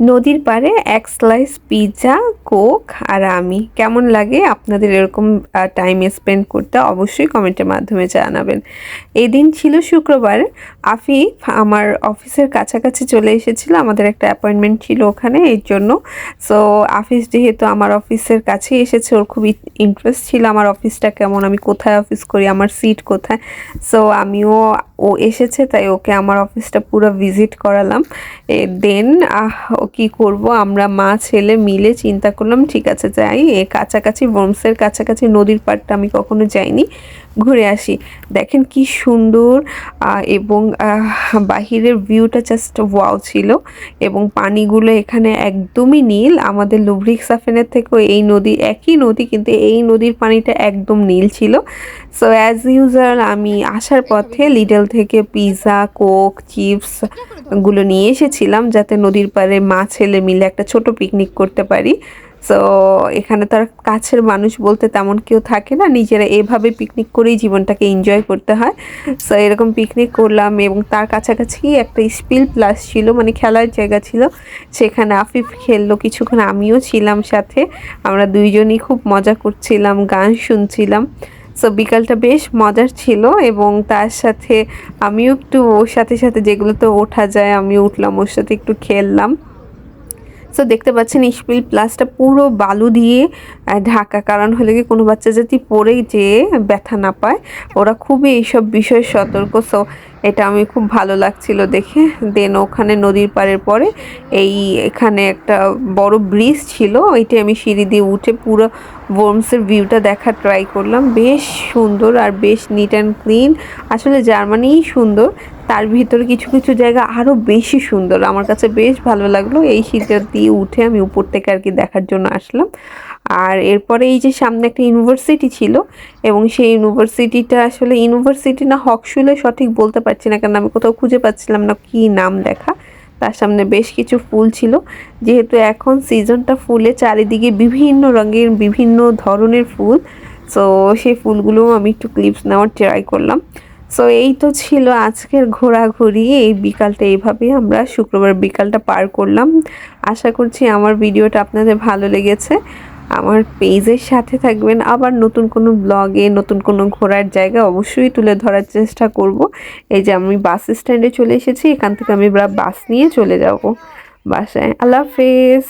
নদীর পাড়ে এক স্লাইস পিৎজা কোক আর আমি। কেমন লাগে আপনাদের এরকম টাইম স্পেন্ড করতে অবশ্যই কমেন্টের মাধ্যমে জানাবেন। এই দিন ছিল শুক্রবার। আফিফ আমার অফিসের কাছাকাছি চলে এসেছিল। আমাদের একটা অ্যাপয়েন্টমেন্ট ছিল ওখানে এর জন্য। সো আফিস যেহেতু আমার অফিসের কাছে এসেছে, ওর খুব ইন্টারেস্ট ছিল আমার অফিসটা কেমন, আমি কোথায় অফিস করি, আমার সিট কোথায়। সো আমিও, ও এসেছে, তাই ওকে আমার অফিসটা পুরো ভিজিট করালাম। দেন কি করব? আমরা মা, ছেলে মিলে চিন্তা করলাম, ঠিক আছে, যাই। এ কাছাকাছি বোমসের কাছাকাছি নদীর পাড়টা আমি কখনো যাইনি। ঘুরে আসি। দেখেন কি সুন্দর এবং বাহিরের ভিউটা জাস্ট ওয়াও ছিল। এবং পানিগুলো এখানে একদমই নীল। আমাদের লুব্রিক সাফেনের থেকেও এই নদী, একই নদী, কিন্তু এই নদীর পানিটা একদম নীল ছিল। সো অ্যাজ ইউজাল আমি আসার পথে লিডল থেকে পিৎজা কোক চিপসগুলো নিয়ে এসেছিলাম, যাতে নদীর পাড়ে মা ছেলে মিলে একটা ছোট পিকনিক করতে পারি। সো এখানে তো আর কাছের মানুষ বলতে তেমন কেউ থাকে না। নিজেরা এভাবে পিকনিক করেই জীবনটাকে এনজয় করতে হয়। সো এরকম পিকনিক করলাম এবং তার কাছাকাছি একটা স্পিল প্লাস ছিল মানে খেলার জায়গা ছিল। সেখানে আফিফ খেললো, কিছুক্ষণ আমিও ছিলাম সাথে। আমরা দুইজনই খুব মজা করছিলাম, গান শুনছিলাম। সো বিকালটা বেশ মজার ছিল এবং তার সাথে আমিও একটু, ওর সাথে সাথে যেগুলোতে ওঠা যায় আমি উঠলাম, ওর সাথে একটু খেললাম। সো দেখতে পাচ্ছেন স্পিল প্লাসটা পুরো বালু দিয়ে ঢাকা। কারণ হলে কি, কোনো বাচ্চা যদি পড়ে যেয়ে ব্যথা না পায়, ওরা খুবই এইসব বিষয়ে সতর্ক। সো এটা আমি খুব ভালো লাগছিল দেখে। দেন ওখানে নদীর পাড়ের পরে এই এখানে একটা বড় ব্রিজ ছিল ওইটা আমি সিঁড়ি দিয়ে উঠে পুরো বোমসের ভিউটা দেখার ট্রাই করলাম। বেশ সুন্দর আর বেশ নিট অ্যান্ড ক্লিন আসলে জার্মানিই সুন্দর। তার ভিতরে কিছু কিছু জায়গা আরও বেশি সুন্দর। আমার কাছে বেশ ভালো লাগল। এই শীতের দিয়ে উঠে আমি উপর থেকে আর কি দেখার জন্য আসলাম। আর এরপরে এই যে সামনে একটা ইউনিভার্সিটি ছিল এবং সেই ইউনিভার্সিটিটা আসলে ইউনিভার্সিটি না হকশুলে সঠিক বলতে পারছি না কারণ আমি কোথাও খুঁজে পাচ্ছিলাম না কি নাম দেখা তার সামনে বেশ কিছু ফুল ছিল। যেহেতু এখন সিজনটা ফুলে চারিদিকে বিভিন্ন রঙের, বিভিন্ন ধরনের ফুল সো সেই ফুলগুলো আমি একটু ক্লিপস নেওয়ার ট্রাই করলাম। সো এই তো ছিল আজকের ঘোরাঘুরি। এই বিকালটা এইভাবেই আমরা শুক্রবার বিকালটা পার করলাম। আশা করছি আমার ভিডিওটা আপনাদের ভালো লেগেছে। আমার পেজের সাথে থাকবেন। আবার নতুন কোনো ব্লগে নতুন কোনো ঘোরার জায়গা অবশ্যই তুলে ধরার চেষ্টা করব। এই যে আমি বাস স্ট্যান্ডে চলে এসেছি, এখান থেকে আমি বাস নিয়ে চলে যাব বাসায়। আল্লাহ হাফেজ।